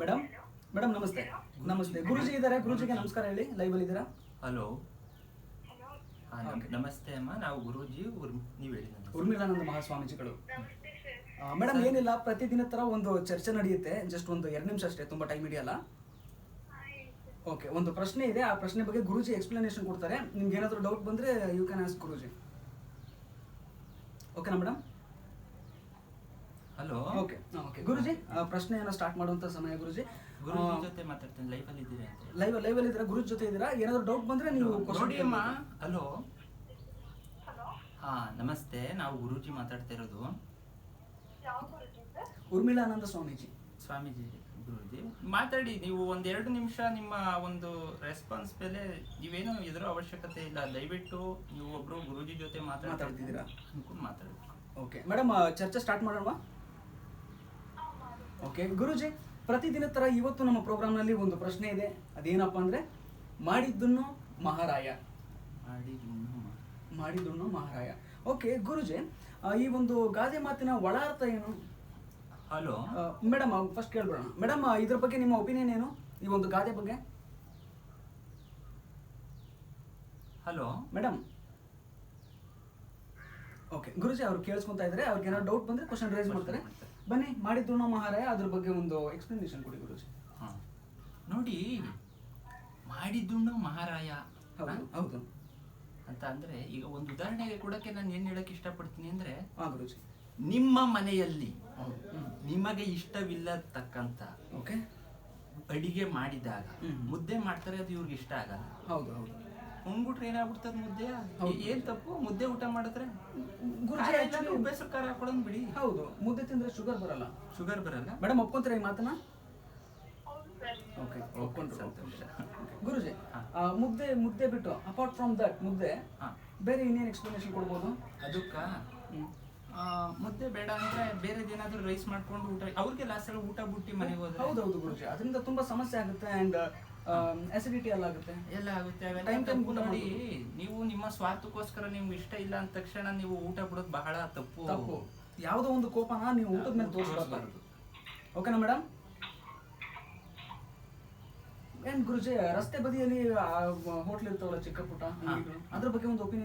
Madam madam ನಮಸ್ತೆ. ನಮಸ್ತೆ. ಗುರುಜಿ ಇದ್ದಾರೆ ಗುರುಜಿಗೆ ನಮಸ್ಕಾರ ಹೇಳಿ. ಲೈವ್ ಅಲ್ಲಿ ಇದ್ದೀರಾ? ಹಲೋ ನಮಸ್ತೆ ಅಮ್ಮ. ನಾವು ಗುರುಜಿ ನೀವು ಹೇಳಿ. ಉರ್ಮಿಳಾನಂದ ಮಹಾಸ್ವಾಮೀಜಿಗಳು. ಮೇಡಮ್ ಏನಿಲ್ಲ ಪ್ರತಿದಿನ ತರ ಒಂದು ಚರ್ಚೆ ನಡೆಯುತ್ತೆ. ಜಸ್ಟ್ ಒಂದು ಎರಡು ನಿಮಿಷ ಅಷ್ಟೇ. ತುಂಬಾ ಟೈಮ್ ಹಿಡಿಯಲ್ಲ? ಓಕೆ ಒಂದು ಪ್ರಶ್ನೆ ಇದೆ. ಆ ಪ್ರಶ್ನೆ ಬಗ್ಗೆ ಗುರುಜಿ ಎಕ್ಸ್ಪ್ಲನೇಷನ್ ಕೊಡ್ತಾರೆ. ನಿಮ್ಗೆ ಏನಾದರೂ ಡೌಟ್ ಬಂದ್ರೆ ಯು ಕ್ಯಾನ್ ಆಸ್ಕ್ ಗುರುಜಿ. ಓಕೆನಾ madam? Hello okay okay guruji ಪ್ರಶ್ನೆಯನ್ನು ಸ್ಟಾರ್ಟ್ ಮಾಡುವಂತ ಸಮಯ ಗುರುಜಿ. ಗುರುಜಿ ಜೊತೆ ಮಾತಾಡ್ತೀನಿ ಲೈವ್ ಅಲ್ಲಿ ಇದ್ದೀರಿ ಅಂತ. ಲೈವ್ ಲೈವ್ ಅಲ್ಲಿ ಇದ್ದೀರಾ? ಗುರುಜಿ ಜೊತೆ ಇದ್ದೀರಾ? ಏನಾದರೂ ಡೌಟ್ ಬಂದ್ರೆ ನೀವು ನೋಡಿ ಅಮ್ಮ. ಹಲೋ. ಹಾ ನಮಸ್ತೆ. ನಾವು ಗುರೂಜಿ ಮಾತಾಡ್ತಾ ಇರೋದು. ಉರ್ಮಿಳಾನಂದ ಸ್ವಾಮೀಜಿ. ಸ್ವಾಮೀಜಿ ಗುರುಜಿ. ಮಾತಾಡಿ ನೀವು ಒಂದ್ ಎರಡು ನಿಮಿಷ ನಿಮ್ಮ ಒಂದು ರೆಸ್ಪಾನ್ಸ್ ಮೇಲೆ ನೀವೇನು ಎದುರು ಅವಶ್ಯಕತೆ ಇಲ್ಲ. ದಯವಿಟ್ಟು ನೀವು ಒಬ್ರು ಗುರುಜಿ ಜೊತೆ ಮಾತಾಡ್ತಿದ್ದೀರಾ? ಮಾತಾಡ್ತಿದ್ದೀರಾ? ಅನ್ಕೊಂಡು ಮಾತಾಡ್ಬೇಕು. ಓಕೆ ಮೇಡಮ್ ಚರ್ಚೆ ಸ್ಟಾರ್ಟ್ ಮಾಡೋಣ ಓಕೆ ಗುರುಜಿ ಪ್ರತಿದಿನ ತರ ಇವತ್ತು ನಮ್ಮ ಪ್ರೋಗ್ರಾಮ್ನಲ್ಲಿ ಒಂದು ಪ್ರಶ್ನೆ ಇದೆ. ಅದೇನಪ್ಪ ಅಂದ್ರೆ ಮಾಡಿದ್ದನ್ನು ಮಹಾರಾಯ. ಮಾಡಿದ್ದನ್ನು ಮಹಾರಾಯ. ಓಕೆ ಗುರುಜಿ ಈ ಒಂದು ಗಾದೆ ಮಾತಿನ ಒಳ ಅರ್ಥ ಏನು ಹಲೋ ಮೇಡಮ್ ಫಸ್ಟ್ ಕೇಳ್ಬಿಡೋಣ. ಮೇಡಮ್ ಇದ್ರ ಬಗ್ಗೆ ನಿಮ್ಮ ಒಪಿನಿಯನ್ ಏನು? ಈ ಒಂದು ಗಾದೆ ಬಗ್ಗೆ? ಹಲೋ ಮೇಡಮ್ ಓಕೆ ಗುರುಜಿ ಅವ್ರು ಕೇಳಿಸ್ಕೊಂತಾ ಇದ್ದಾರೆ ಅವ್ರಿಗೆ ಏನಾದ್ರು ಡೌಟ್ ಬಂದ್ರೆ ಕ್ವಶನ್ ರೈಸ್ ಮಾಡ್ತಾರೆ. ಬನ್ನಿ ಮಾಡಿದ್ರು ಮಹಾರಾಯ ಅದ್ರ ಬಗ್ಗೆ ಒಂದು ಎಕ್ಸ್ಪ್ಲನೇಷನ್ ಕೊಡಿ ಗುರುಜಿ. ಹಾಂ. ನೋಡಿ ಮಾಡಿದ್ದುಣ್ಣು ಮಹಾರಾಯ. ಹೌದು ಹೌದು. ಅಂತ ಅಂದ್ರೆ ಈಗ ಒಂದು ಉದಾಹರಣೆಗೆ ಕೊಡಕ್ಕೆ ನಾನು ಏನ್ ಹೇಳಕ್ ಇಷ್ಟಪಡ್ತೀನಿ ಅಂದ್ರೆ ಹಾ ಗುರುಜಿ. ನಿಮ್ಮ ಮನೆಯಲ್ಲಿ. ನಿಮಗೆ ಇಷ್ಟವಿಲ್ಲತಕ್ಕಂತ ಓಕೆ. ಅಡಿಗೆ ಮಾಡಿದಾಗ. ಮುದ್ದೆ ಮಾಡ್ತಾರೆ ಅದು ಇವ್ರಿಗೆ ಇಷ್ಟ ಆಗಲ್ಲ. ಹೌದು ಹೌದು. ಉಂಗ್ಬಿಟ್ರೆ ಏನಾಗ್ಬಿಡ್ತದ ಮುದ್ದೆ. ಏನ್ ತಪ್ಪು? ಮುದ್ದೆ ಊಟ ಮಾಡಿದ್ರೆ ಗುರುಜಿ ಖಾರ ಹಾಕೊಳ್ಳೋದ್ ಬಿಡಿ. ಹೌದು. ಮುದ್ದೆ ತಿಂದ್ರೆ ಶುಗರ್ ಬರಲ್ಲ. ಶುಗರ್ ಬರಲ್ಲ? ಮೇಡಮ್ ಒಪ್ಕೊಂತಾರೆ ಈ ಮಾತನ್ನ? ಓಕೆ ಒಪ್ಕೊಂಡ್ರು ಗುರುಜಿ ಆ, ಮುದ್ದೆ ಮುದ್ದೆ ಬಿಟ್ಟು ಅಪಾರ್ಟ್ ಫ್ರಮ್ ದಟ್ ಮುದ್ದೆ. ಬೇರೆ ಇನ್ನೇನು ಎಕ್ಸ್ಪ್ಲನೇಷನ್ ಕೊಡ್ಬೋದು? ಅದಕ್ಕ? ಮುದ್ದೆ ಬೇಡ ಅಂದ್ರೆ ಬೇರೆದೇನಾದ್ರೂ ರೈಸ್ ಮಾಡ್ಕೊಂಡು ಊಟ ಅವ್ರಿಗೆ ಲಾಸ್ಟ್ ಊಟ ಬಿಟ್ಟು ಮನೆಗೆ ಹೋದ್ರೆ? ಹೌದೌದು ಗುರುಜಿ. ಅದರಿಂದ ತುಂಬಾ ಸಮಸ್ಯೆ ಆಗುತ್ತೆ ಅಂಡ್ ಅಸಿಡಿಟಿ ಎಲ್ಲ ಆಗುತ್ತೆ. ಎಲ್ಲ ಆಗುತ್ತೆ ಅವೆಲ್ಲ ನೋಡಿ ನೀವು ನಿಮ್ಮ ಸ್ವಾರ್ಥಕ್ಕೋಸ್ಕರ ನಿಮ್ಗೆ ಇಷ್ಟ ಇಲ್ಲ ಅಂದ ತಕ್ಷಣ ನೀವು ಊಟ ಬಿಡೋದು ಬಹಳ ತಪ್ಪು. ತಪ್ಪು. ಯಾವುದೋ ಒಂದು ಕೋಪನ ನೀವು ಊಟದ ಮೇಲೆ ತೋರಿಸಬಾರ್ದು. ಓಕೆನಾ ಮೇಡಮ್ ಏನ್ ಗುರುಜಿ ರಸ್ತೆ ಬದಿಯಲ್ಲಿ ಹೋಟ್ಲ್ ಇರ್ತಾವಲ್ಲ ಚಿಕ್ಕ ಪುಟ್ಟ ಅದ್ರ ಬಗ್ಗೆ ಒಂದು ಒಪಿನಿಯನ್